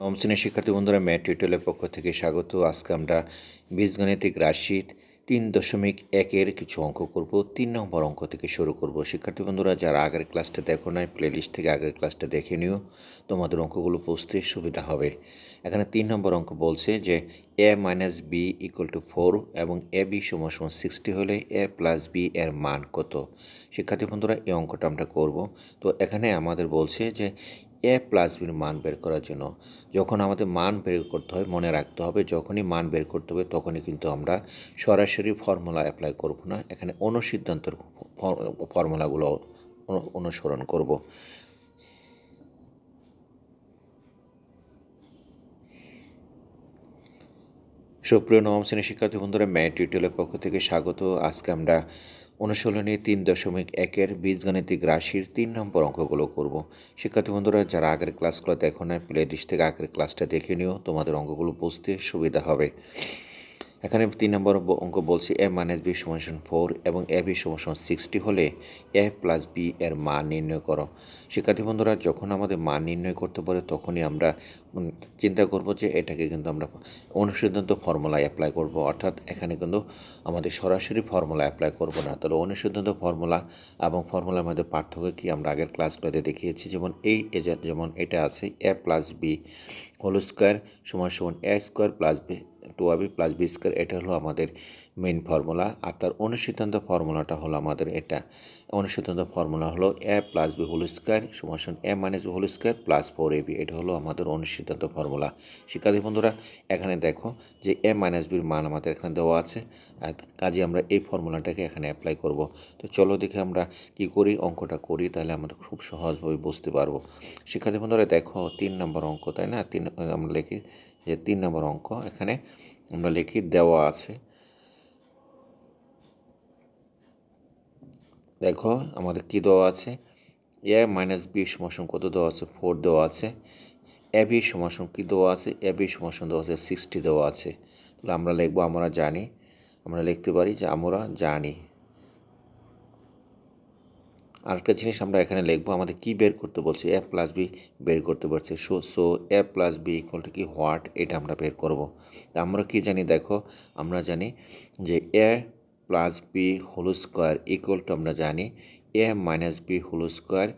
নবম শ্রেণির শিক্ষার্থী বন্ধুরা ম্যাট টিউটোরিয়ালের পক্ষ থেকে স্বাগত। আজকে আমরা বীজগণিতিক রাশির তিন দশমিক একের কিছু অঙ্ক করব। তিন নম্বর অঙ্ক থেকে শুরু করব। শিক্ষার্থী বন্ধুরা, যারা আগের ক্লাসটা দেখো নাই প্লেলিস্ট থেকে আগের ক্লাসটা দেখে নিও। তোমাদের অঙ্কগুলো বুঝতে সুবিধা হবে। এখানে তিন নম্বর অঙ্ক বলছে যে A minus B equal to four এবং এ বি সমান সমান সিক্সটি হলে এ প্লাস বি এর মান কত? শিক্ষার্থী বন্ধুরা, এই অঙ্কটা আমরা করব। তো এখানে আমাদের বলছে যে এ প্লাস বির মান বের করার জন্য। যখন আমাদের মান বের করতে হয়, মনে রাখতে হবে, যখনই মান বের করতে হবে, তখনই কিন্তু আমরা সরাসরি ফর্মুলা অ্যাপ্লাই করব না। এখানে অনুসিদ্ধান্তের ফর্মুলাগুলো অনুসরণ করব। সুপ্রিয় নবম শ্রেণির শিক্ষার্থী বন্ধুরা ম্যাট টিউটোরিয়ালের পক্ষ থেকে স্বাগত। আজকে আমরা অনুশীলনী তিন দশমিক একের বীজগণিতিক রাশির তিন নম্বর অঙ্কগুলো করব। শিক্ষার্থী বন্ধুরা, যারা আগের ক্লাসগুলো দেখো না প্লে লিস্ট থেকে আগের ক্লাসটা দেখে নিও, তোমাদের অঙ্কগুলো বুঝতে সুবিধা হবে। এখানে তিন নম্বর অঙ্ক বলছি এ মাইনাস বি সমান ফোর এবং এ বি সমান সিক্সটি হলে এ প্লাস বি এর মান নির্ণয় করো। শিক্ষার্থী বন্ধুরা, যখন আমাদের মান নির্ণয় করতে পারে, তখনই আমরা চিন্তা করব যে এটাকে কিন্তু আমরা অনুসিদ্ধান্ত ফর্মুলা অ্যাপ্লাই করব। অর্থাৎ এখানে কিন্তু আমাদের সরাসরি ফর্মুলা অ্যাপ্লাই করব না। তাহলে অনুসিদ্ধান্ত ফর্মুলা এবং ফর্মুলার মধ্যে পার্থক্য কি আমরা আগের ক্লাসগুলোতে দেখিয়েছি। যেমন এই যেমন এটা আছে, A plus B whole square সমান সমান A square plus B two A B plus B square এটা হলো আমাদের মেইন ফর্মুলা আর তার অনুসিদ্ধান্ত ফর্মুলাটা হলো আমাদের এটা। অনুসিদ্ধান্ত ফর্মুলা হলো A plus B whole square সমান A minus B whole square plus four A B এটা হলো আমাদের অনুসিদ্ধান্ত ফর্মুলা শিক্ষার্থী বন্ধুরা, এখানে দেখো যে এ মাইনাস বির মান আমাদের এখানে দেওয়া আছে। কাজে আমরা এই ফর্মুলাটাকে এখানে অ্যাপ্লাই করব। তো চলো দেখে আমরা কি করি, অঙ্কটা করি, তাহলে আমরা খুব সহজভাবে বুঝতে পারব। শিক্ষার্থী বন্ধুরা, দেখো তিন নম্বর অঙ্ক, তাই না? তিন, আমরা লিখি যে তিন নম্বর অঙ্ক, এখানে আমরা লিখি, দেওয়া আছে। দেখো, আমাদের কি দেওয়া আছে? এ মাইনাস বি সমাসন কত দেওয়া আছে? ফোর দেওয়া আছে। এ বি সমাসন কী দেওয়া আছে? এ বি সমাসন দেওয়া আছে সিক্সটি দেওয়া আছে। তাহলে আমরা লিখব, আমরা জানি। আমরা লিখতে পারি যে আমরা জানি। আরেকটা জিনিস আমরা এখানে লিখব, আমাদের কি বের করতে বলছে? এ প্লাস বি বের করতে বলছে। So so A plus B equal to কি? হোয়াট এটা আমরা বের করব। তা আমরা কি জানি? দেখো, আমরা জানি যে A plus B whole square equal to আমরা জানি A minus B whole square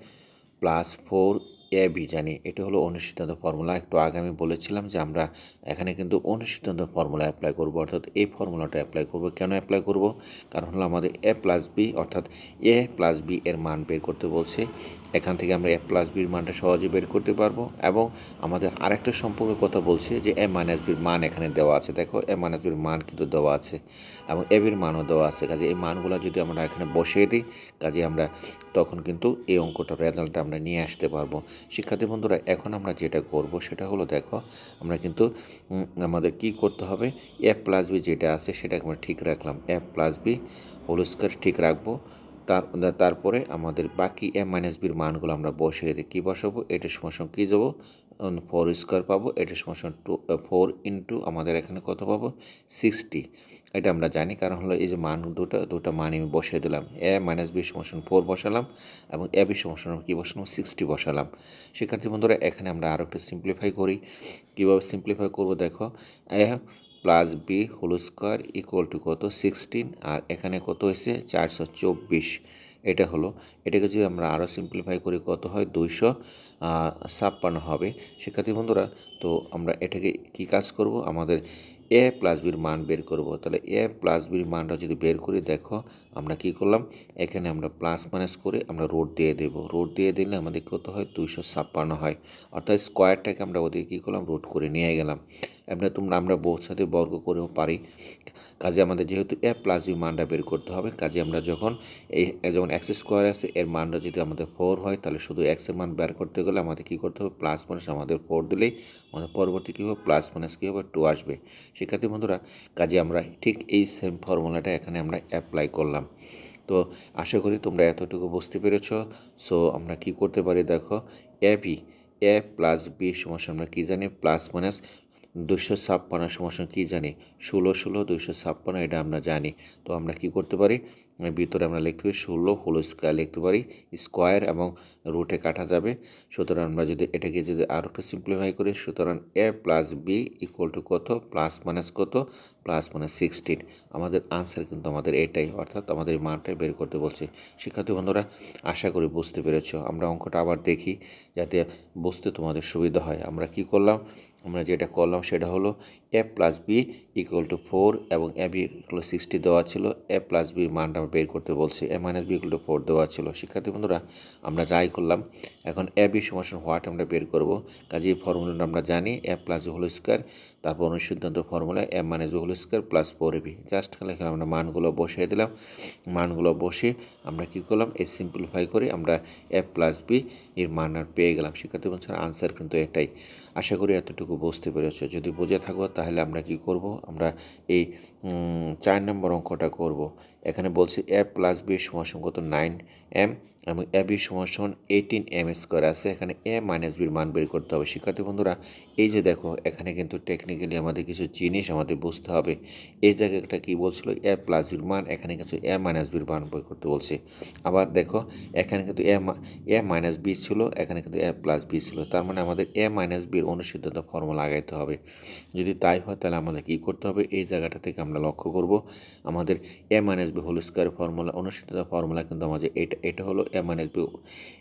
plus four A B জানি। এটা হলো অনুসিদ্ধান্ত ফর্মুলা একটু আগে আমি বলেছিলাম যে আমরা এখানে কিন্তু অনুসিদ্ধান্ত ফর্মুলা অ্যাপ্লাই করব। অর্থাৎ এই ফর্মুলাটা অ্যাপ্লাই করব। কেন অ্যাপ্লাই করব? কারণ হলো আমাদের এ প্লাস বি অর্থাৎ এ প্লাস বি এর মান বের করতে বলছে। এখান থেকে আমরা এ প্লাস বির মানটা সহজে বের করতে পারব। এবং আমাদের আরেকটা সম্পর্কের কথা বলছে যে এ মাইনাস বির মান এখানে দেওয়া আছে। দেখো এ মাইনাস বির মান কিন্তু দেওয়া আছে। এবং এ বির মানও দেওয়া আছে। কাজে এই মানগুলো যদি আমরা এখানে বসিয়ে দিই, কাজে আমরা তখন কিন্তু এই অঙ্কটার রেজাল্টটা আমরা নিয়ে আসতে পারব। শিক্ষার্থী বন্ধুরা, এখন আমরা যেটা করব সেটা হলো, দেখো, আমরা কিন্তু আমাদের কি করতে হবে? এ প্লাস বি যেটা আছে সেটাকে আমরা ঠিক রাখলাম। A plus B whole square ঠিক রাখব। তারপরে আমাদের বাকি এম মাইনাস বির মানগুলো আমরা বসিয়ে দিই কী বসাবো? এটার সমস্যা কী যাব? ফোর স্কোয়ার পাবো। এটার সমস্যা টু ফোর ইন্টু আমাদের এখানে কত পাবো? সিক্সটি এটা আমরা জানি, কারণ হলো এই যে মান দুটো দুটো মান আমি বসিয়ে দিলাম। এ মাইনাস বি সমস্যা ফোর বসালাম এবং এ বি সমস্যা কী বসালাম? সিক্সটি বসালাম। শিক্ষার্থী বন্ধুরা, এখানে আমরা আরও একটু সিম্পলিফাই করি। কীভাবে সিম্পলিফাই করব দেখো? Plus B whole square equal to কত? সিক্সটিন। আর এখানে কত হয়েছে? চারশো চব্বিশ। এটা হলো। এটাকে যদি আমরা আরও সিম্পলিফাই করি, কত হয়? দুইশো ছাপ্পান্ন হবে। শিক্ষার্থী বন্ধুরা, তো আমরা এটাকে কি কাজ করব? আমাদের এ প্লাস বির মান বের করব। তাহলে এ প্লাস বির মানটা যদি বের করি, দেখো আমরা কি করলাম? এখানে আমরা প্লাস মাইনাস করে আমরা রোড দিয়ে দেব। রোড দিয়ে দিলে আমাদের কত হয়? দুইশো ছাপ্পান্ন হয়। অর্থাৎ স্কোয়ারটাকে আমরা ওদিকে কী করলাম? রোড করে নিয়ে গেলাম। এমনি তোমরা, আমরা বহু সাথে বর্গ করেও পারি। কাজে আমাদের যেহেতু এ প্লাস বি মানটা বের করতে হবে, কাজে আমরা যখন এই যেমন এক্স স্কোয়ার আছে, এর মানটা যদি আমাদের ফোর হয়, তাহলে শুধু এক্সের মান বের করতে গেলে আমাদের কী করতে হবে? প্লাস মাইনাস আমাদের ফোর দিলেই আমাদের পরবর্তী কী হবে? প্লাস মাইনাস কী হবে? টু আসবে। শিক্ষার্থী বন্ধুরা, কাজে আমরা ঠিক এই সেম ফর্মুলাটা এখানে আমরা অ্যাপ্লাই করলাম। তো আশা করি তোমরা এতটুকু বুঝতে পেরেছ। সো আমরা কি করতে পারি দেখো A B A plus B সমস্যা আমরা কী জানি? প্লাস মাইনাস দুশো ছাপ্পান্ন সমস্যা কী জানি? ষোলো ষোলো দুইশো ছাপ্পান্ন, এটা আমরা জানি। তো আমরা কি করতে পারি? ভিতরে আমরা লিখতে পারি ষোলো হোল স্কোয়ার, লিখতে পারি স্কোয়ার এবং রুটে কাটা যাবে। সুতরাং আমরা যদি এটাকে যদি আরও একটু সিম্পলিফাই করি, সুতরাং A plus B equal to কত? প্লাস মাইনাস কত? প্লাস মাইনাস সিক্সটিন আমাদের আনসার কিন্তু আমাদের এটাই, অর্থাৎ আমাদের মানটাই বের করতে বলছে। শিক্ষার্থী বন্ধুরা, আশা করি বুঝতে পেরেছ। আমরা অঙ্কটা আবার দেখি, যাতে বুঝতে তোমাদের সুবিধা হয়। আমরা কি করলাম? আমরা যেটা করলাম সেটা হলো A plus B equal to four এবং এ বি ইকুয়াল সিক্সটি দেওয়া ছিল। এ প্লাস বির মানটা আমরা বের করতে বলছি। A minus B equal to four দেওয়া ছিল। শিক্ষার্থী বন্ধুরা, আমরা যাই করলাম। এখন এ বি সমাসন হোয়াট আমরা বের করব। কাজে এই ফর্মুলাটা আমরা জানি। এ প্লাস হোল স্কোয়ার তারপর অনুসিদ্ধান্ত formula A minus whole square plus four A B just খালি এখানে আমরা মানগুলো বসিয়ে দিলাম। মানগুলো বসে আমরা কী করলাম? এ সিম্পলিফাই করে আমরা এ প্লাস বি এর মান পেয়ে গেলাম। শিক্ষার্থী বন্ধুরা আনসার কিন্তু এটাই। আশা করি এতটুকু বুঝতে পেরেছ। যদি বুঝে থাকো তাহলে আমরা কি করব? আমরা এই চার নম্বর অঙ্কটা করব। এখানে বলছি এ প্লাস বি সমান সঙ্গত নাইন এম এবং এ বি সমান সমান এইটিন এম স্কোয়ার আছে। এখানে এ মাইনাস বির মান বের করতে হবে। শিক্ষার্থী বন্ধুরা, এই যে দেখো, এখানে কিন্তু টেকনিক্যালি আমাদের কিছু জিনিস আমাদের বুঝতে হবে। এই জায়গাটা কি বলছিল? এ প্লাস বির মান, এখানে কিছু এ মাইনাস বির মান বের করতে বলছে। আবার দেখো, এখানে কিন্তু এ এ মাইনাস বি ছিল, এখানে কিন্তু এ প্লাস বি ছিল। তার মানে আমাদের এ মাইনাস বির অনুসিদ্ধতা ফর্মুলা লাগাইতে হবে। যদি তাই হয়, তাহলে আমাদের কী করতে হবে? এই জায়গাটা থেকে আমরা লক্ষ্য করব। আমাদের A minus B whole square formula অনুসিদ্ধতা formula কিন্তু আমাদের এটা এটা হলো minus B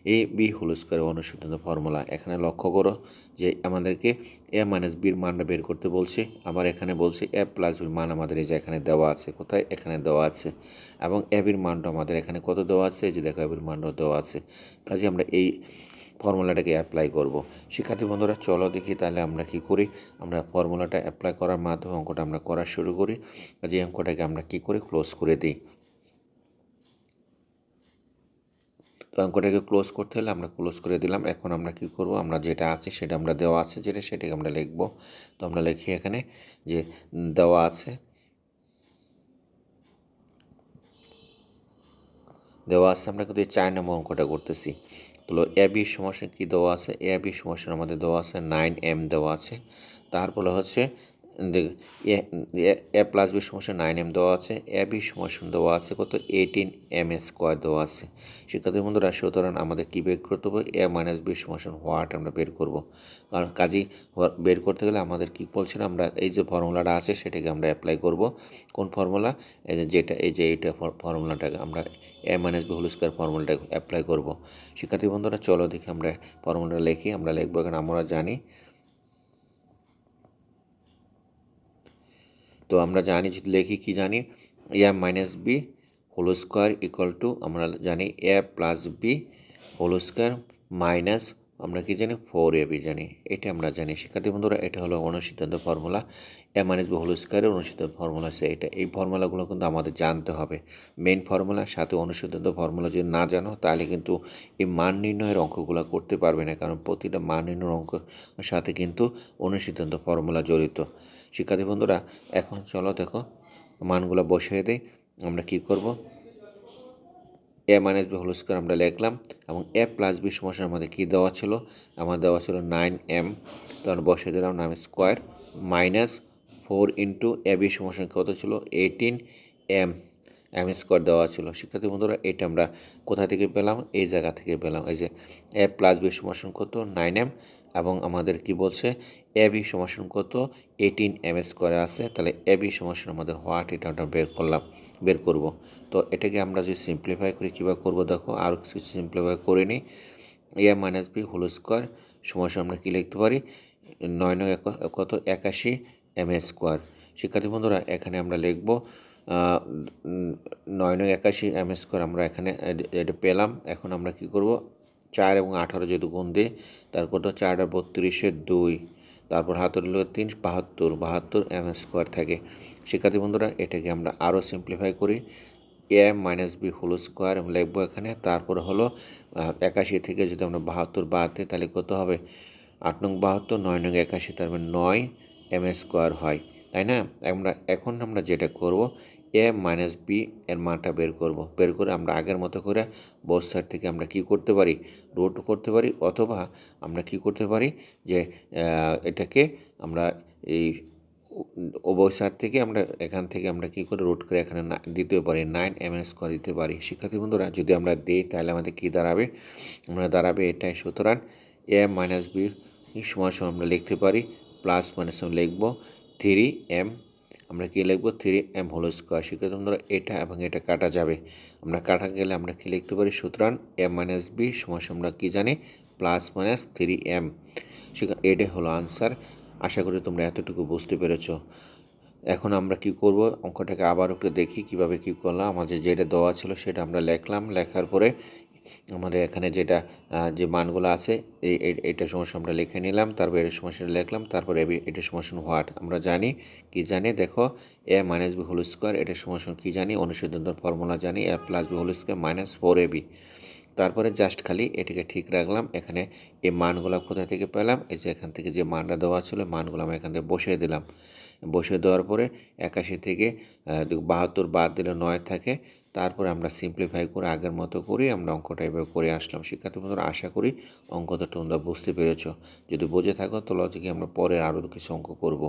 A B whole square অনুসিদ্ধতা formula এখানে লক্ষ্য করো যে আমাদেরকে এ মাইনাস বির মানটা বের করতে বলছে। আবার এখানে বলছে এ প্লাস বির মান আমাদের এই যে এখানে দেওয়া আছে। কোথায়? এখানে দেওয়া আছে। এবং এ বির মানটা আমাদের এখানে কত দেওয়া আছে? এই যে দেখো এ বির মানটাও দেওয়া আছে। কাজে আমরা এই ফর্মুলাটাকে অ্যাপ্লাই করব। শিক্ষার্থী বন্ধুরা, চলো দেখি তাহলে আমরা কি করি? আমরা ফর্মুলাটা অ্যাপ্লাই করার মাধ্যমে অঙ্কটা আমরা করা শুরু করি। যে অঙ্কটাকে আমরা কি করে ক্লোজ করে দিই? তো অঙ্কটাকে ক্লোজ করতে হলে আমরা ক্লোজ করে দিলাম। এখন আমরা কি করব? আমরা যেটা আছে সেটা আমরা দেওয়া আছে, যেটা সেটাকে আমরা লিখব। তো আমরা লিখি এখানে যে দেওয়া আছে দেওয়া আছে, আমরা কিন্তু চার নম্বর অঙ্কটা করতেছি। তো এ বি সমস্যা কী দেওয়া আছে? এ বি সমস্যার আমাদের দেওয়া আছে নাইন এম দেওয়া আছে। তারপরে হচ্ছে এ প্লাস বি সমস্যা নাইন এম দেওয়া আছে, এ বি সমস্যা দেওয়া আছে কত? এইটিন এম স্কোয়ার দেওয়া আছে। শিক্ষার্থী বন্ধুরা, সুতরাং আমাদের কী বের করতে হবে? এ মাইনাস বি সমস্যা হোয়াট আমরা বের করব। কারণ কাজী বের করতে গেলে আমাদের কী বলছেন? আমরা এই যে ফর্মুলাটা আছে, সেটাকে আমরা অ্যাপ্লাই করব। কোন ফর্মুলা? এই যে যেটা, এই যে এইটা ফর্মুলাটাকে আমরা A minus B whole square ফর্মুলাটা অ্যাপ্লাই করব। শিক্ষার্থী বন্ধুরা, চলো দেখি আমরা ফর্মুলাটা লিখি, আমরা লিখব এখানে, আমরা জানি তো আমরা জানি যদি লিখি কি জানি? A minus B whole square equal to আমরা জানি A plus B whole square minus আমরা কি জানি? ফোর এ বি জানি। এটা আমরা জানি। শিক্ষার্থী বন্ধুরা, এটা হলো অনুসিদ্ধান্ত formula A minus B whole স্কোয়ারের অনুসিদ্ধান্ত ফর্মুলা আছে এটা। এই ফর্মুলাগুলো কিন্তু আমাদের জানতে হবে। মেন ফর্মুলা সাথে অনুসিদ্ধান্ত ফর্মুলা যদি না জানো, তাহলে কিন্তু এই মান নির্ণয়ের অঙ্কগুলো করতে পারবে না। কারণ প্রতিটা মান নির্ণয়ের অঙ্ক সাথে কিন্তু অনুসিদ্ধান্ত ফর্মুলা জড়িত। শিক্ষার্থী বন্ধুরা, এখন চলো দেখো মানগুলো বসিয়ে দেয় আমরা কি করব? A minus B whole square আমরা লিখলাম এবং এ প্লাস বি সমস্যা আমাদের কী দেওয়া ছিল? আমার দেওয়া ছিল নাইন এম তখন বসিয়ে দিলাম নাম square minus four into A B সমস্যা কত ছিল? এইটিন এম এম স্কোয়ার দেওয়া ছিল। শিক্ষার্থী বন্ধুরা, এটা আমরা কোথা থেকে পেলাম? এই জায়গা থেকে পেলাম। এই যে এ প্লাস বি সমস্যা কত? Nine M. এবং আমাদের কি বলছে? এ বি সমাসন কত? এইটিন এম এস করে আছে। তাহলে এ বি সমাসন আমাদের হোয়াট? এটা আমরা বের করলাম, বের করব। তো এটাকে আমরা যদি সিম্পলিফাই করি, কীভাবে করব দেখো? আর কিছু সিম্পলিফাই করে নিই A minus B whole square সমস্যা আমরা কী লিখতে পারি? নয় নয় কত? একাশি এম স্কোয়ার। শিক্ষার্থী বন্ধুরা, এখানে আমরা লিখব নয় নয় একাশি এম স্কোয়ার আমরা এখানে এটা পেলাম। এখন আমরা কি করব? চার এবং আঠারো যেহেতু গুণ দিই তার কত চার আর বত্রিশের দুই, তারপর হাতের হলো তিন, বাহাত্তর বাহাত্তর এম স্কোয়ার থাকে। শিক্ষার্থী বন্ধুরা, এটাকে আমরা আরও সিম্পলিফাই করি। A minus B whole square লিখব এখানে। তারপর হলো একাশি থেকে যদি আমরা বাহাত্তর দিই, তাহলে কত হবে? আট নং বাহাত্তর, নয় নং একাশি, তার মানে নয় এম স্কোয়ার হয়। তাই না? আমরা, এখন আমরা যেটা করব এ মাইনাস বি এর মানটা বের করব। বের করে আমরা আগের মতো করে বোস সাইড থেকে আমরা কি করতে পারি? রুট করতে পারি অথবা আমরা কি করতে পারি? যে এটাকে আমরা এই সাইড থেকে আমরা এখান থেকে আমরা কি করে রুট করে এখানে দিতে পারি? নাইন এম এন স্কোয়ার দিতে পারি। শিক্ষার্থী বন্ধুরা, যদি আমরা দিই, তাহলে আমাদের কি দাঁড়াবে? আমরা দাঁড়াবে এটাই। সুতরাং এ মাইনাস বি সমান সমান আমরা লিখতে পারি প্লাস মাইনাস আমরা লিখব থ্রি এম আমরা কি লিখব থ্রি এম হোল স্কোয়ার শিক্ষার্থী বন্ধুরা এটা এবং এটা কাটা যাবে। আমরা কাটা গেলে আমরা কি লিখতে পারি? সুতরাং এম মাইনাস বি সমান আমরা কী জানি? প্লাস মাইনাস থ্রি এম শিক্ষা এটাই হলো আনসার আশা করি তোমরা এতটুকু বুঝতে পেরেছ। এখন আমরা কি করব? অঙ্কটাকে আবার একটু দেখি কীভাবে কি করলাম। আমাদের যেটা দেওয়া ছিল সেটা আমরা লিখলাম। লেখার পরে আমাদের এখানে যেটা যে মানগুলো আছে, এই এইটা সমস্যা আমরা লিখে নিলাম, তারপর এর সমস্যাটা লিখলাম, তারপরে এটার সমস্যা হোয়াট আমরা জানি, কি জানি? দেখো A minus B whole square এটার সমস্যা কি জানি? অনুসিদ্ধান্ত ফর্মুলা জানি A plus B whole square minus four A B তারপরে জাস্ট খালি এটাকে ঠিক রাখলাম, এখানে এই মানগুলো কোথা থেকে পেলাম? এই যে এখান থেকে যে মানটা দেওয়া ছিল, মানগুলো আমি এখান থেকে বসিয়ে দিলাম। বসিয়ে দেওয়ার পরে একাশি থেকে বাহাত্তর বাদ দিলে নয় থাকে তারপরে আমরা সিম্পলিফাই করে আগের মতো করি আমরা অঙ্কটা এভাবে করে আসলাম। শিক্ষার্থী বন্ধুরা, আশা করি অঙ্কটা তোমরা বুঝতে পেরেছ। যদি বুঝে থাকো তো লজিকে আমরা পরে আরও কিছু অঙ্ক করব।